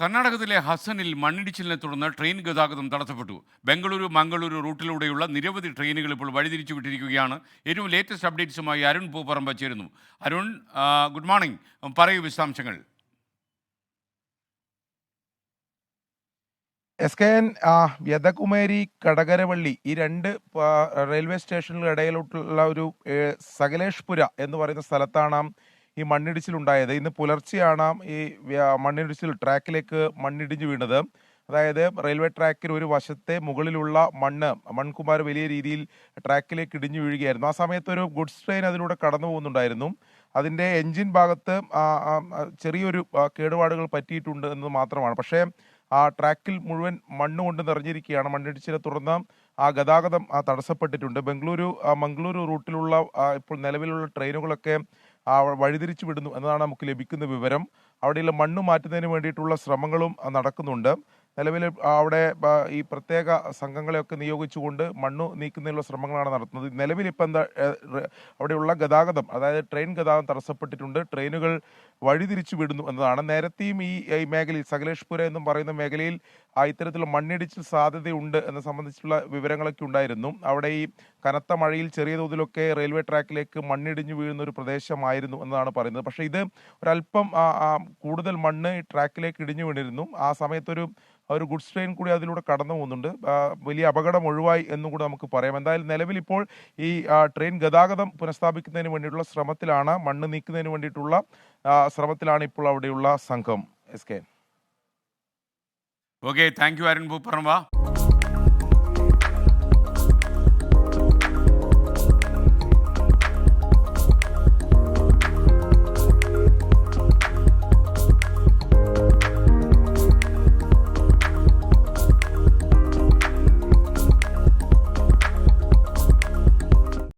കർണാടകത്തിലെ ഹസനിൽ മണ്ണിടിച്ചിലിനെ തുടർന്ന് ട്രെയിൻ ഗതാഗതം തടസ്സപ്പെട്ടു. ബംഗളൂരു മംഗളൂരു റൂട്ടിലൂടെയുള്ള നിരവധി ട്രെയിനുകൾ ഇപ്പോൾ വഴിതിരിച്ചു വിട്ടിരിക്കുകയാണ്. ഏറ്റവും ലേറ്റസ്റ്റ് അപ്ഡേറ്റ്സുമായി അരുൺ പൂപ്പറമ്പ ചേരുന്നു. അരുൺ ഗുഡ് മോർണിംഗ് പറയൂ വിശദാംശങ്ങൾ. എസ് കെ എൻ യഥകുമാരി കടകരവള്ളി ഈ രണ്ട് റെയിൽവേ സ്റ്റേഷനുകളുടെ ഇടയിലോട്ടുള്ള ഒരു സകലേഷ്പുര എന്ന് പറയുന്ന സ്ഥലത്താണ് ഈ മണ്ണിടിച്ചിലുണ്ടായത്. ഇന്ന് പുലർച്ചെയാണ് ഈ മണ്ണിടിച്ചിൽ ട്രാക്കിലേക്ക് മണ്ണിടിഞ്ഞു വീണത്. അതായത് റെയിൽവേ ട്രാക്കിൽ ഒരു വശത്തെ മുകളിലുള്ള മണ്ണ് മൺകുമാർ വലിയ രീതിയിൽ ട്രാക്കിലേക്ക് ഇടിഞ്ഞു വീഴുകയായിരുന്നു. ആ സമയത്ത് ഒരു ഗുഡ്സ് ട്രെയിൻ അതിലൂടെ കടന്നു പോകുന്നുണ്ടായിരുന്നു. അതിന്റെ എൻജിൻ ഭാഗത്ത് ചെറിയൊരു കേടുപാടുകൾ പറ്റിയിട്ടുണ്ട് എന്നത് മാത്രമാണ്. പക്ഷേ ആ ട്രാക്കിൽ മുഴുവൻ മണ്ണ് കൊണ്ട് നിറഞ്ഞിരിക്കുകയാണ്. മണ്ണിടിച്ചിലെ തുടർന്ന് ആ ഗതാഗതം തടസ്സപ്പെട്ടിട്ടുണ്ട്. ബംഗളൂരു മംഗളൂരു റൂട്ടിലുള്ള ഇപ്പോൾ നിലവിലുള്ള ട്രെയിനുകളൊക്കെ വഴിതിരിച്ചു വിടുന്നു എന്നതാണ് നമുക്ക് ലഭിക്കുന്ന വിവരം. അവിടെയുള്ള മണ്ണ് മാറ്റുന്നതിന് വേണ്ടിയിട്ടുള്ള ശ്രമങ്ങളും നടക്കുന്നുണ്ട്. നിലവിൽ അവിടെ ഈ പ്രത്യേക സംഘങ്ങളെയൊക്കെ നിയോഗിച്ചുകൊണ്ട് മണ്ണ് നീക്കുന്നതിനുള്ള ശ്രമങ്ങളാണ് നടത്തുന്നത്. നിലവിൽ ഇപ്പം എന്താ അവിടെയുള്ള ഗതാഗതം അതായത് ട്രെയിൻ ഗതാഗതം തടസ്സപ്പെട്ടിട്ടുണ്ട്. ട്രെയിനുകൾ വഴിതിരിച്ചു വിടുന്നു എന്നതാണ്. നേരത്തെയും ഈ മേഖലയിൽ സകലേഷ്പുര എന്നും പറയുന്ന മേഖലയിൽ ഇത്തരത്തിലുള്ള മണ്ണിടിച്ചിൽ സാധ്യതയുണ്ട് എന്ന സംബന്ധിച്ചുള്ള വിവരങ്ങളൊക്കെ ഉണ്ടായിരുന്നു. അവിടെ ഈ കനത്ത മഴയിൽ ചെറിയ തോതിലൊക്കെ റെയിൽവേ ട്രാക്കിലേക്ക് മണ്ണിടിഞ്ഞു വീഴുന്ന ഒരു പ്രദേശമായിരുന്നു എന്നതാണ് പറയുന്നത്. പക്ഷേ ഇത് ഒരല്പം കൂടുതൽ മണ്ണ് ട്രാക്കിലേക്ക് ഇടിഞ്ഞു വീണിരുന്നു. ആ സമയത്തൊരു ഒരു ഗുഡ്സ് ട്രെയിൻ കൂടി അതിലൂടെ കടന്നു പോകുന്നുണ്ട്. വലിയ അപകടം ഒഴിവായി എന്നും കൂടെ നമുക്ക് പറയാം. എന്തായാലും നിലവിൽ ഇപ്പോൾ ഈ ട്രെയിൻ ഗതാഗതം പുനഃസ്ഥാപിക്കുന്നതിന് വേണ്ടിയിട്ടുള്ള ശ്രമത്തിലാണ് മണ്ണ് നീക്കുന്നതിന് വേണ്ടിയിട്ടുള്ള ശ്രമത്തിലാണ് ഇപ്പോൾ അവിടെയുള്ള സംഘം. S K. Okay thank you Arun Pooparamba